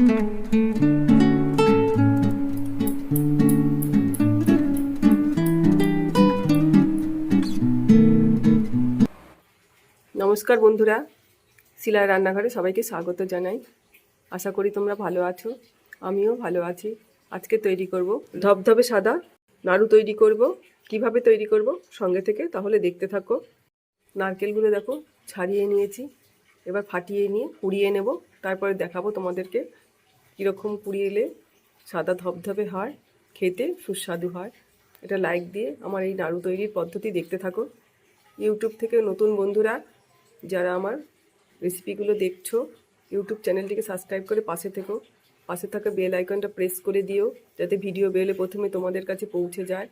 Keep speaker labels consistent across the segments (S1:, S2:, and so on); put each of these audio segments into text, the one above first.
S1: নমস্কার বন্ধুরা, শিলার রান্নাঘরে সবাইকে স্বাগত জানাই। আশা করি তোমরা ভালো আছো, আমিও ভালো আছি। আজকে তৈরি করব ধবধবে সাদা নাড়ু তৈরি করব। কীভাবে তৈরি করব সঙ্গে থেকে তাহলে দেখতে থাকো। নারকেলগুলো দেখো, ছাড়িয়ে নিয়েছি, এবার ফাটিয়ে নিয়ে পুড়িয়ে নেব, তারপরে দেখাবো তোমাদেরকে। কীরকম পুড়িয়েলে সাদা ধবধবে হয়, খেতে সুস্বাদু হয়। এটা লাইক দিয়ে আমার এই নাড়ু তৈরির পদ্ধতি দেখতে থাকো। ইউটিউব থেকে নতুন বন্ধুরা, যারা আমার রেসিপিগুলো দেখছ ইউটিউব চ্যানেলটিকে সাবস্ক্রাইব করে পাশে থেকো। পাশে থাকা বেল আইকনটা প্রেস করে দিও, যাতে ভিডিও বেলে প্রথমে তোমাদের কাছে পৌঁছে যায়।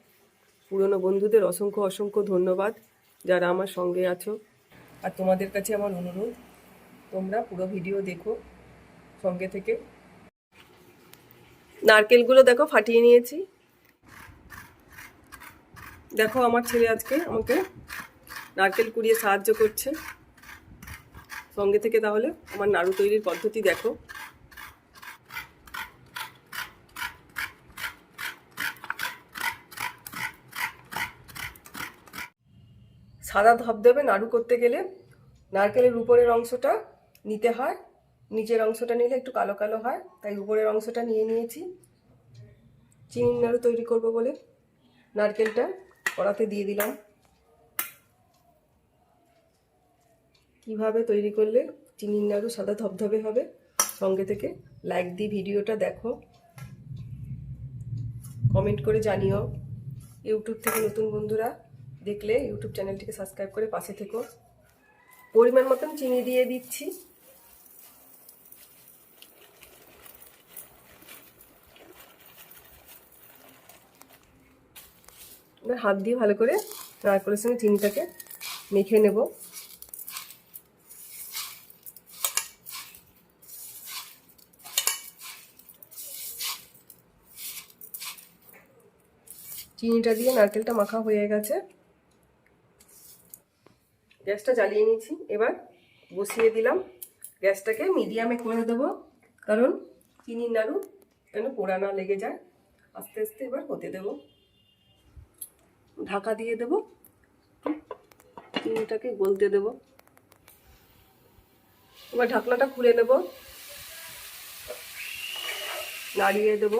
S1: পুরনো বন্ধুদের অসংখ্য অসংখ্য ধন্যবাদ, যারা আমার সঙ্গে আছো। আর তোমাদের কাছে আমার অনুরোধ, তোমরা পুরো ভিডিও দেখো সঙ্গে থেকে। নারকেলগুলো দেখো ফাটিয়ে নিয়েছি। দেখো আমার ছেলে আজকে আমাকে নারকেল কুড়িয়ে সাহায্য করছে। সঙ্গে থেকে তাহলে আমার নাড়ু তৈরির পদ্ধতি দেখো। সাদা ধবধবে নাড়ু করতে গেলে নারকেলের উপরের অংশটা নিতে হয়। নিচের অংশটা নিলে একটু কালো কালো হয়, তাই উপরের অংশটা নিয়ে নিয়েছি। চিনির নাড়ু তৈরি করব বলে নারকেলটা কড়াতে দিয়ে দিলাম। কীভাবে তৈরি করলে চিনির নাড়ু সাদা ধবধবে হবে, সঙ্গে থেকে লাইক দিয়ে ভিডিওটা দেখো। কমেন্ট করে জানিও। ইউটিউব থেকে নতুন বন্ধুরা দেখলে ইউটিউব চ্যানেলটিকে সাবস্ক্রাইব করে পাশে থেকো। পরিমাণ মতন চিনি দিয়ে দিচ্ছি। এবার হাত দিয়ে ভালো করে নারকেলের সঙ্গে চিনিটাকে মেখে নেব। চিনিটা দিয়ে নারকেলটা মাখা হয়ে গেছে। গ্যাসটা জ্বালিয়ে নিয়েছি। এবার বসিয়ে দিলাম। গ্যাসটাকে মিডিয়ামে করে দেবো, কারণ চিনির নাড়ু যেন পোড়া না লেগে যায়। আস্তে আস্তে এবার হতে দেব। ঢাকা দিয়ে দেব। চিনিটাকে গলতে দেব। এবার ঢাকনাটা খুলে নেব। নাড়িয়ে দেব।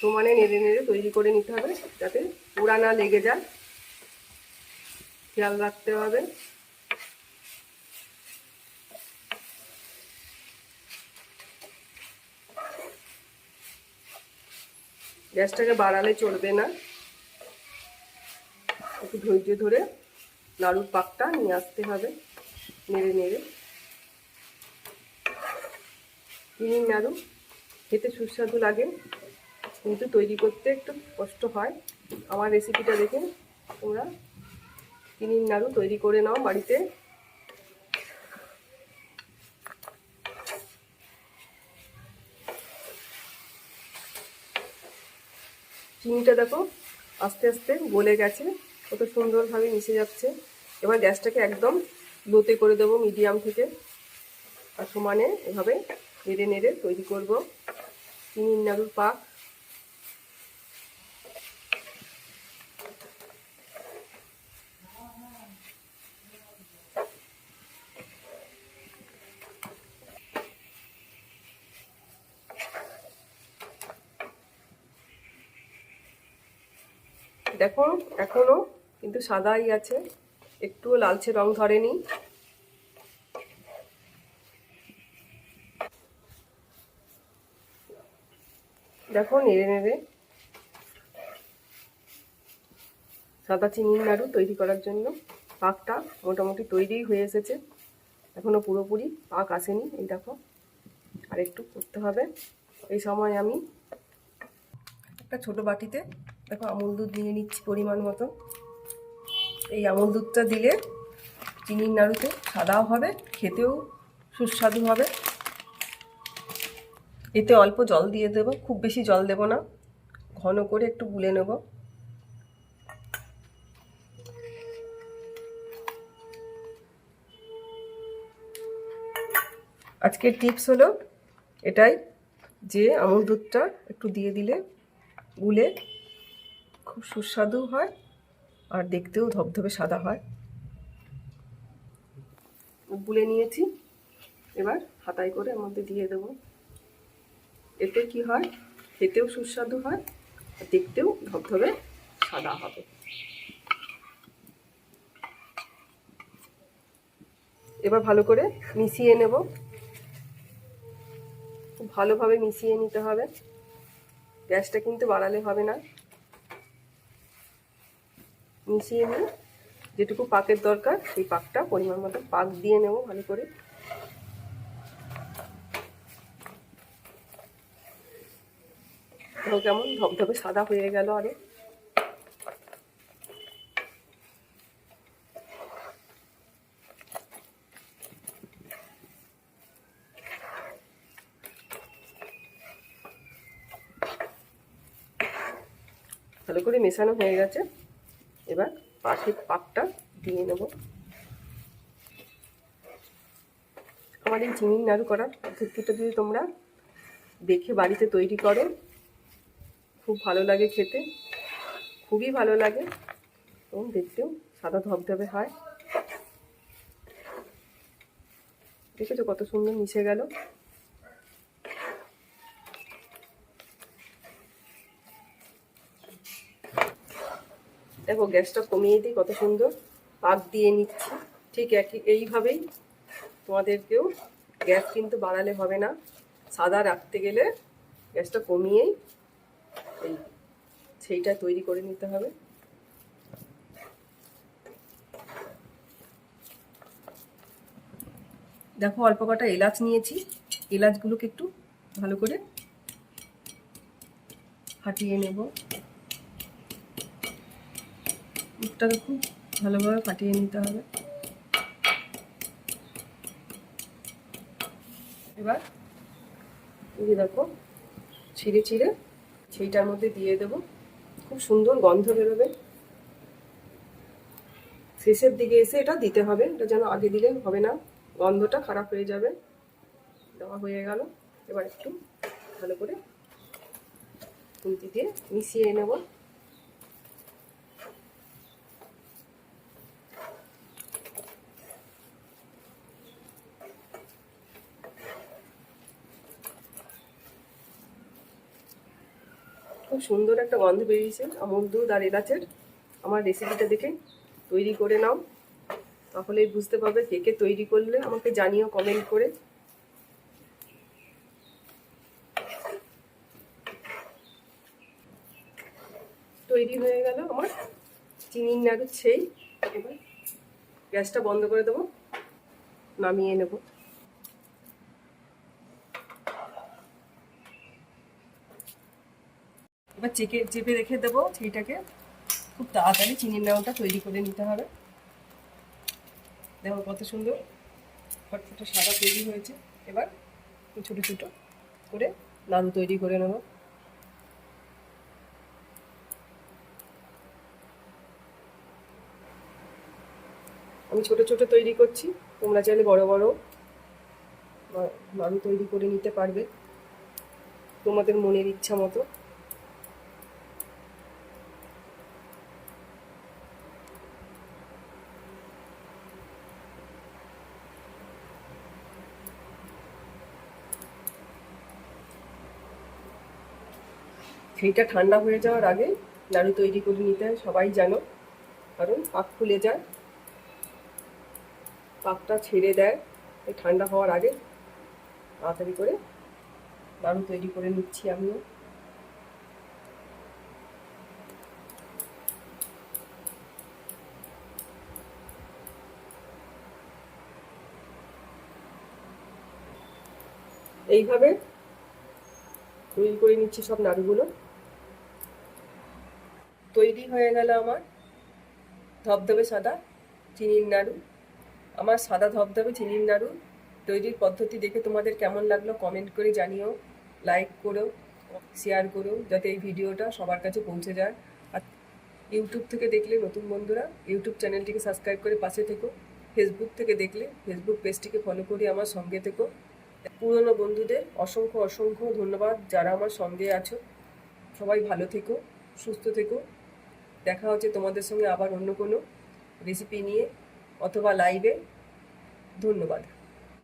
S1: সমানে নেড়ে নেড়ে তৈরি করে নিতে হবে। যাতে পোড়া না লেগে যায়। খেয়াল রাখতে হবে। গ্যাসটাকে বাড়ালে চলবে না। একটু ধৈর্য ধরে নাড়ুর পাকটা নিয়ে আসতে হবে, নেড়ে নেড়ে। চিনির নাড়ু খেতে সুস্বাদু লাগে, কিন্তু তৈরি করতে একটু কষ্ট হয়। আমার রেসিপিটা দেখে তোমরা চিনির নাড়ু তৈরি করে নাও বাড়িতে। চিনিটা দেখো, আস্তে আস্তে গলে গেছে, কত সুন্দরভাবে মিশে যাচ্ছে। এবার গ্যাসটাকে একদম লোতে করে দেবো, মিডিয়াম থেকে। আর সমানে এভাবে নেড়ে নেড়ে তৈরি করব। চিনির নাড়ুর পাক দেখো, এখনও কিন্তু সাদাই আছে। একটুও লালচে রং ধরেনি। দেখো, নেড়ে নেড়ে। সাদা চিনির নাড়ু তৈরি করার জন্য পাকটা মোটামুটি তৈরিই হয়ে এসেছে। এখনও পুরোপুরি পাক আসেনি, এই দেখো। আর একটু করতে হবে। এই সময় আমি একটা ছোট বাটিতে দেখো আমুল দুধ নিয়ে নিচ্ছি পরিমাণ মতো। এই আমুল দুধটা দিলে চিনির নাড়ুতে সাদাও হবে, খেতেও সুস্বাদু হবে। এতে অল্প জল দিয়ে দেবো, খুব বেশি জল দেব না, ঘন করে একটু গুলে নেব। আজকের টিপস হলো এটাই, যে আমুল দুধটা একটু দিয়ে দিলে, গুলে খুব সুস্বাদু হয় আর দেখতেও ধবধবে সাদা হয়। গুলে নিয়েছি। এবার হাতায় করে এর মধ্যে দিয়ে দেবো। এতে কি হয়? খেতেও সুস্বাদু হয়, আর দেখতেও ধবধবে সাদা হবে। এবার ভালো করে মিশিয়ে নেব। খুব ভালোভাবে মিশিয়ে নিতে হবে। গ্যাসটা কিন্তু বাড়ালে হবে না। মিশিয়ে নিয়ে যেটুকু পাকের দরকার, সেই পাকটা পরিমাণ মতো পাক দিয়ে নেব ভালো করে। কেমন ধবধবে সাদা হয়ে গেল আরে। ভালো করে মেশানো হয়ে গেছে। এবার পাশের পাকটা দিয়ে নেব। আমার এই চিনির নাড়ু করার পদ্ধতিটা যদি তোমরা দেখে বাড়িতে তৈরি করো, খুব ভালো লাগে খেতে, খুবই ভালো লাগে। এবং দেখতেও সাদা ধবধবে হয়। দেখেছ কত সুন্দর মিশে গেল। দেখো, গ্যাসটা কমিয়ে দিই, কত সুন্দর। পাক দিয়ে নিচ্ছি। ঠিক একই, এইভাবেই তোমাদেরকেও গ্যাস কিন্তু বাড়ালে হবে না। সাদা রাখতে গেলে গ্যাসটা কমিয়েই এই সেইটা তৈরি করে নিতে হবে। দেখো, অল্প কটা এলাচ নিয়েছি। এলাচগুলোকে একটু ভালো করে ফাটিয়ে নেব। মুখটাকে খুব ভালোভাবে ফাটিয়ে নিতে হবে। এবার এই দেখো, ছিঁড়ে ছিঁড়ে সেইটার মধ্যে দিয়ে দেব। খুব সুন্দর গন্ধ বেরোবে। শেষের দিকে এসে এটা দিতে হবে। এটা যেন আগে দিলে হবে না। গন্ধটা খারাপ হয়ে যাবে। দেওয়া হয়ে গেল। এবার একটু ভালো করে খুন্তি দিয়ে মিশিয়ে নেব। খুব সুন্দর একটা গন্ধ বেরিয়েছে। আমুল দুধ আর এলাচের। আমার রেসিপিটা দেখে তৈরি করে নাও। তাহলেই বুঝতে পারবে কে কে তৈরি করলে আমাকে জানিও কমেন্ট করে। তৈরি হয়ে গেল আমার চিনির নাড়ু সেই এবার গ্যাসটা বন্ধ করে দেবো। নামিয়ে নেব। এবার চেকে চেপে রেখে দেবো সেইটাকে খুব তাড়াতাড়ি চিনির নাড়ুটা তৈরি করে নিতে হবে। দেখো কত সুন্দর ফটফটে সাদা তৈরি হয়েছে। এবার ছোটো ছোটো করে নাড়ু তৈরি করে নেব। আমি ছোট ছোট তৈরি করছি, তোমরা চাইলে বড় বড় নাড়ু তৈরি করে নিতে পারবে। তোমাদের মনের ইচ্ছা মতো। সেইটা ঠান্ডা হয়ে যাওয়ার আগে নাড়ু তৈরি করে নিতে সবাই জানো। কারণ পাক খুলে যায়, পাকটা ছেড়ে দেয়। ঠান্ডা হওয়ার আগে তাড়াতাড়ি করে নাড়ু তৈরি করে নিচ্ছি আমিও। এইভাবে তৈরি করে নিচ্ছি সব নাড়ুগুলো তৈরি হয়ে গেল আমার। ধবধবে সাদা, চিনির নাড়ু। আমার সাদা ধবধবে, চিনির নাড়ু তৈরির পদ্ধতি দেখে তোমাদের কেমন লাগল কমেন্ট করে জানিও লাইক করো শেয়ার করো, যাতে এই ভিডিওটা সবার কাছে পৌঁছে যায়। আর ইউটিউব থেকে দেখলে নতুন বন্ধুরা ইউটিউব চ্যানেলটিকে সাবস্ক্রাইব করে পাশে থেকো। ফেসবুক থেকে দেখলে ফেসবুক পেজটিকে ফলো করে আমার সঙ্গে থেকো। পুরনো বন্ধুদের অসংখ্য অসংখ্য ধন্যবাদ যারা আমার সঙ্গে আছো। সবাই ভালো থেকো, সুস্থ থেকো। দেখা হচ্ছে তোমাদের সঙ্গে আবার অন্য কোনো রেসিপি নিয়ে অথবা লাইভে ধন্যবাদ।